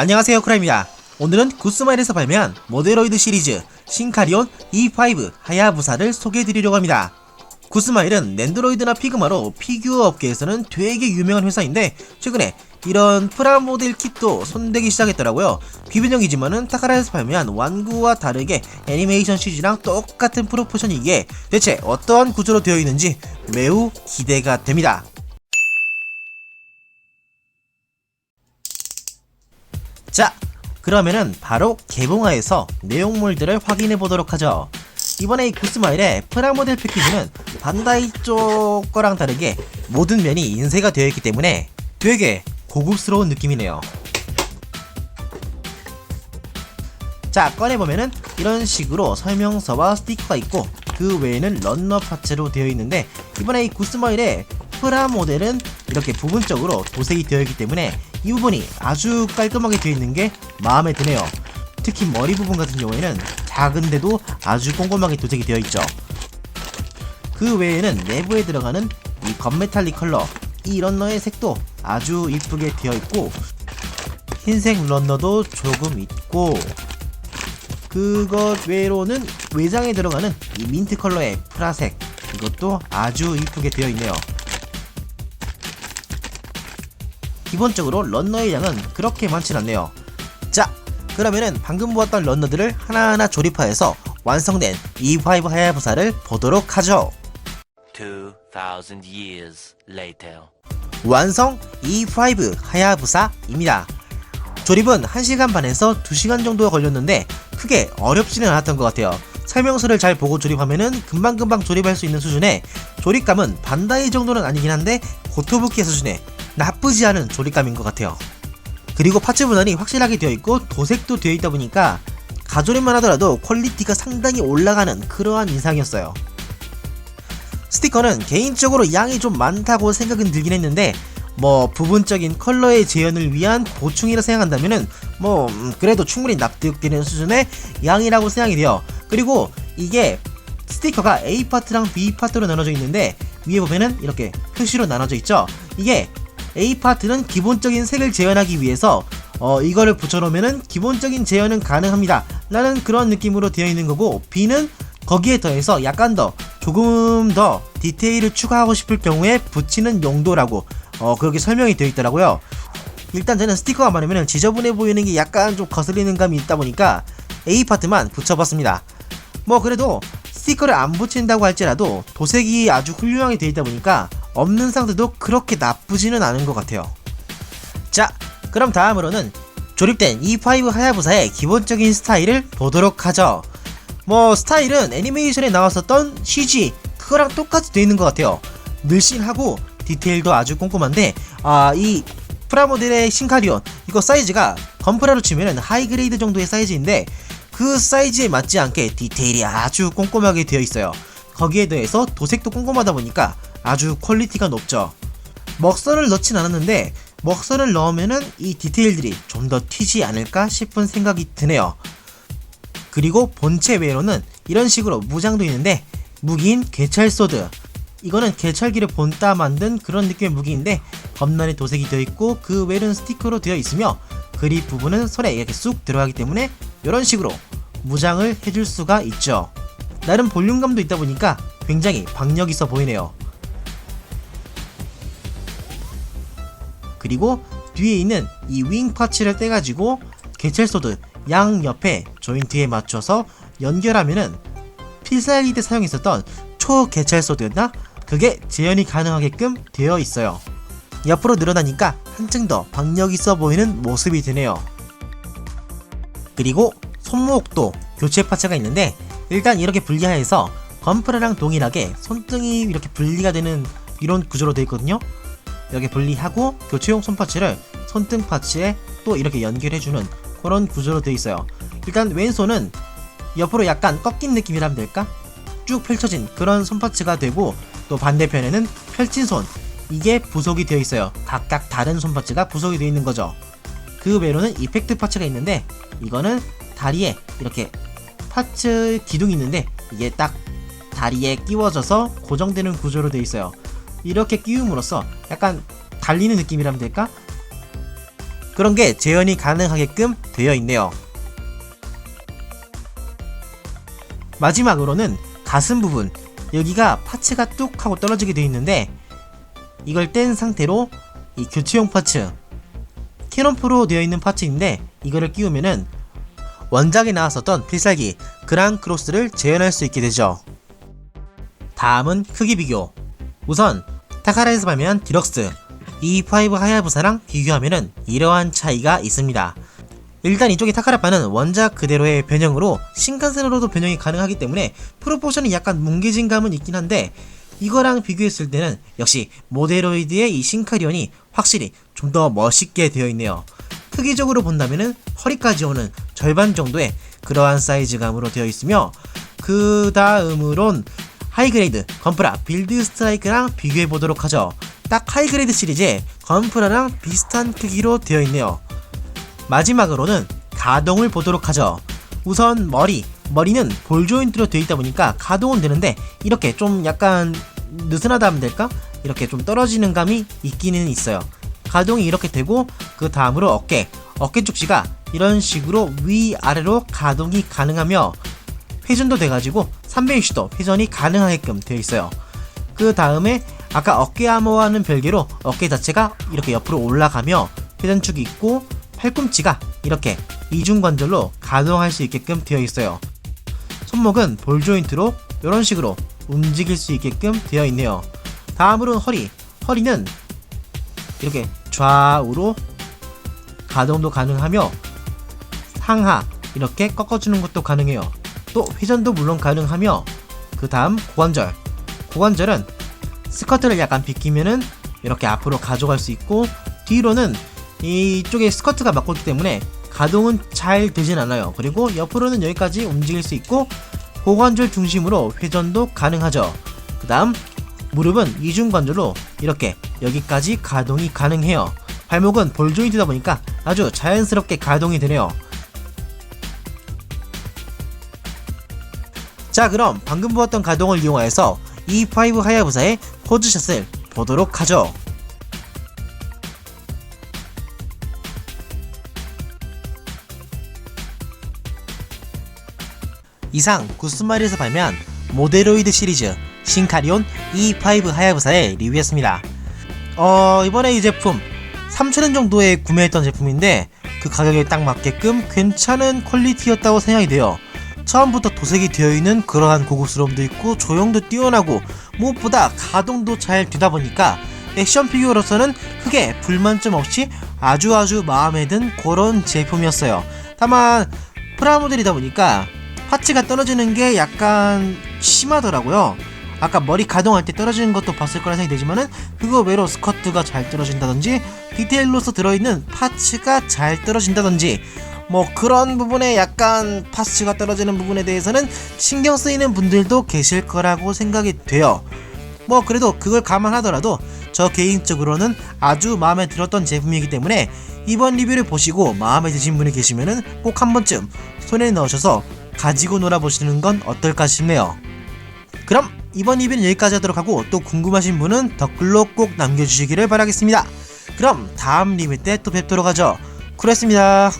안녕하세요 쿠라입니다. 오늘은 구스마일에서 발매한 모데로이드 시리즈 신카리온 E5 하야부사를 소개해드리려고 합니다. 구스마일은 랜드로이드나 피그마로 피규어 업계에서는 되게 유명한 회사인데 최근에 이런 프라모델 킷도 손대기 시작했더라고요. 비변형이지만은 타카라에서 발매한 완구와 다르게 애니메이션 CG랑 똑같은 프로포션이기에 대체 어떠한 구조로 되어 있는지 매우 기대가 됩니다. 자, 그러면은 바로 개봉화에서 내용물들을 확인해 보도록 하죠. 이번에 이 구스마일의 프라모델 패키지는 반다이 쪽 거랑 다르게 모든 면이 인쇄가 되어 있기 때문에 되게 고급스러운 느낌이네요. 자, 꺼내보면은 이런 식으로 설명서와 스티커가 있고 그 외에는 런너 파츠로 되어 있는데 이번에 이 구스마일의 프라모델은 이렇게 부분적으로 도색이 되어 있기 때문에 이 부분이 아주 깔끔하게 되어 있는 게 마음에 드네요. 특히 머리 부분 같은 경우에는 작은데도 아주 꼼꼼하게 도색이 되어 있죠. 그 외에는 내부에 들어가는 이 건메탈릭 컬러 이 런너의 색도 아주 이쁘게 되어 있고 흰색 런너도 조금 있고 그것 외로는 외장에 들어가는 이 민트 컬러의 프라색 이것도 아주 이쁘게 되어 있네요. 기본적으로 런너의 양은 그렇게 많진 않네요. 자, 그러면은 방금 보았던 런너들을 하나하나 조립하여서 완성된 E5 하야부사를 보도록 하죠. 2,000 years later. 완성 E5 하야부사입니다. 조립은 1시간 반에서 2시간 정도가 걸렸는데 크게 어렵지는 않았던 것 같아요. 설명서를 잘 보고 조립하면은 금방금방 조립할 수 있는 수준의 조립감은 반다이 정도는 아니긴 한데 고토부키 수준의 나쁘지 않은 조립감인 것 같아요. 그리고 파츠 분할이 확실하게 되어 있고 도색도 되어 있다 보니까 가조립만 하더라도 퀄리티가 상당히 올라가는 그러한 인상이었어요. 스티커는 개인적으로 양이 좀 많다고 생각은 들긴 했는데 뭐 부분적인 컬러의 재현을 위한 보충이라 생각한다면은 뭐 음, 그래도 충분히 납득되는 수준의 양이라고 생각이 돼요. 그리고 이게 스티커가 A 파트랑 B 파트로 나눠져 있는데 위에 보면은 이렇게 표시로 나눠져 있죠. 이게 A 파트는 기본적인 색을 재현하기 위해서 어 이거를 붙여놓으면은 기본적인 재현은 가능합니다. 라는 그런 느낌으로 되어 있는 거고 B는 거기에 더해서 약간 더 조금 더 디테일을 추가하고 싶을 경우에 붙이는 용도라고 어 그렇게 설명이 되어 있더라고요. 일단 저는 스티커가 많으면 지저분해 보이는 게 약간 좀 거슬리는 감이 있다 보니까 A 파트만 붙여봤습니다. 뭐 그래도 스티커를 안 붙인다고 할지라도 도색이 아주 훌륭하게 되어 있다 보니까 없는 상태도 그렇게 나쁘지는 않은 것 같아요. 자, 그럼 다음으로는 조립된 E5 하야부사의 기본적인 스타일을 보도록 하죠. 뭐 스타일은 애니메이션에 나왔었던 CG 그거랑 똑같이 되어 있는 것 같아요. 늘씬하고 디테일도 아주 꼼꼼한데 아 이 프라모델의 신카리온 이거 사이즈가 건프라로 치면 하이그레이드 정도의 사이즈인데 그 사이즈에 맞지 않게 디테일이 아주 꼼꼼하게 되어 있어요. 거기에 더해서 도색도 꼼꼼하다 보니까 아주 퀄리티가 높죠. 먹선을 넣진 않았는데 먹선을 넣으면은 이 디테일들이 좀 더 튀지 않을까 싶은 생각이 드네요. 그리고 본체 외로는 이런 식으로 무장도 있는데 무기인 개찰소드 이거는 개찰기를 본따 만든 그런 느낌의 무기인데 겁나게 도색이 되어 있고 그 외는 스티커로 되어 있으며 그립 부분은 손에 이렇게 쑥 들어가기 때문에 이런 식으로 무장을 해줄 수가 있죠 나름 볼륨감도 있다 보니까 굉장히 박력 있어 보이네요 그리고 뒤에 있는 이 윙 파츠를 떼가지고 개찰소드 양 옆에 조인트에 맞춰서 연결하면은 필살기 때 사용했었던 초개찰소드였나? 그게 재현이 가능하게끔 되어 있어요. 옆으로 늘어나니까 한층 더 박력 있어 보이는 모습이 드네요. 그리고 손목도 교체 파츠가 있는데 일단 이렇게 분리하여서 건프라랑 동일하게 손등이 이렇게 분리가 되는 이런 구조로 되어 있거든요. 이렇게 분리하고 교체용 손파츠를 손등 파츠에 또 이렇게 연결해주는 그런 구조로 되어 있어요. 일단 왼손은 옆으로 약간 꺾인 느낌이라면 될까? 쭉 펼쳐진 그런 손파츠가 되고 또 반대편에는 펼친 손 이게 부속이 되어 있어요. 각각 다른 손파츠가 부속이 되어 있는 거죠. 그 외로는 이펙트 파츠가 있는데 이거는 다리에 이렇게 파츠 기둥이 있는데 이게 딱 다리에 끼워져서 고정되는 구조로 되어 있어요. 이렇게 끼움으로써 약간 달리는 느낌이라면 될까? 그런 게 재현이 가능하게끔 되어 있네요. 마지막으로는 가슴 부분 여기가 파츠가 뚝 하고 떨어지게 되어 있는데 이걸 뗀 상태로 이 교체용 파츠 캐논 프로 되어 있는 파츠인데 이거를 끼우면은 원작에 나왔었던 필살기 그랑 크로스를 재현할 수 있게 되죠. 다음은 크기 비교. 우선 타카라에서 발매한 디럭스 E5 하야부사랑 비교하면은 이러한 차이가 있습니다. 일단 이쪽의 타카라파는 원작 그대로의 변형으로 신칸센으로도 변형이 가능하기 때문에 프로포션이 약간 뭉개진 감은 있긴 한데 이거랑 비교했을 때는 역시 모데로이드의 이 신카리온이 확실히 좀 더 멋있게 되어 있네요. 크기적으로 본다면은 허리까지 오는 절반 정도의 그러한 사이즈감으로 되어 있으며 그 다음으론 하이그레이드 건프라 빌드 스트라이크랑 비교해 보도록 하죠. 딱 하이그레이드 시리즈의 건프라랑 비슷한 크기로 되어 있네요. 마지막으로는 가동을 보도록 하죠. 우선 머리. 머리는 볼 조인트로 되어 있다 보니까 가동은 되는데 이렇게 좀 약간 느슨하다 하면 될까? 이렇게 좀 떨어지는 감이 있기는 있어요. 가동이 이렇게 되고 그 다음으로 어깨. 어깨 쪽지가 이런 식으로 위아래로 가동이 가능하며 회전도 돼가지고 360도 회전이 가능하게끔 되어 있어요. 그 다음에 아까 어깨 암호와는 별개로 어깨 자체가 이렇게 옆으로 올라가며 회전축이 있고 팔꿈치가 이렇게 이중관절로 가동할 수 있게끔 되어 있어요. 손목은 볼 조인트로 이런 식으로 움직일 수 있게끔 되어 있네요. 다음으로는 허리. 허리는 이렇게 좌우로 가동도 가능하며 상하 이렇게 꺾어주는 것도 가능해요. 또 회전도 물론 가능하며 그 다음 고관절. 고관절은 스커트를 약간 비키면은 이렇게 앞으로 가져갈 수 있고 뒤로는 이쪽에 스커트가 막고 있기 때문에 가동은 잘 되진 않아요. 그리고 옆으로는 여기까지 움직일 수 있고 고관절 중심으로 회전도 가능하죠. 그 다음 무릎은 이중관절로 이렇게 여기까지 가동이 가능해요. 발목은 볼 조인트다 보니까 아주 자연스럽게 가동이 되네요. 자 그럼 방금 보았던 가동을 이용하여서 E5 하야부사의 포즈샷을 보도록 하죠. 이상 구스마리에서 발매한 모데로이드 시리즈 신카리온 E5 하야부사의 리뷰였습니다. 어, 이번에 이 제품 3,000원 정도에 구매했던 제품인데 그 가격에 딱 맞게끔 괜찮은 퀄리티였다고 생각이 돼요. 처음부터 도색이 되어 있는 그러한 고급스러움도 있고 조형도 뛰어나고 무엇보다 가동도 잘 되다 보니까 액션 피규어로서는 크게 불만점 없이 아주 아주 마음에 든 그런 제품이었어요. 다만 프라모델이다 보니까 파츠가 떨어지는 게 약간 심하더라고요. 아까 머리 가동할 때 떨어지는 것도 봤을 거라 생각이 되지만은 그거 외로 스커트가 잘 떨어진다든지 디테일로서 들어있는 파츠가 잘 떨어진다든지 뭐 그런 부분에 약간 파츠가 떨어지는 부분에 대해서는 신경 쓰이는 분들도 계실 거라고 생각이 돼요. 뭐 그래도 그걸 감안하더라도 저 개인적으로는 아주 마음에 들었던 제품이기 때문에 이번 리뷰를 보시고 마음에 드신 분이 계시면은 꼭 한 번쯤 손에 넣으셔서 가지고 놀아보시는 건 어떨까 싶네요. 그럼 이번 리뷰는 여기까지 하도록 하고 또 궁금하신 분은 댓글로 꼭 남겨주시기를 바라겠습니다. 그럼 다음 리뷰 때 또 뵙도록 하죠. 그랬습니다.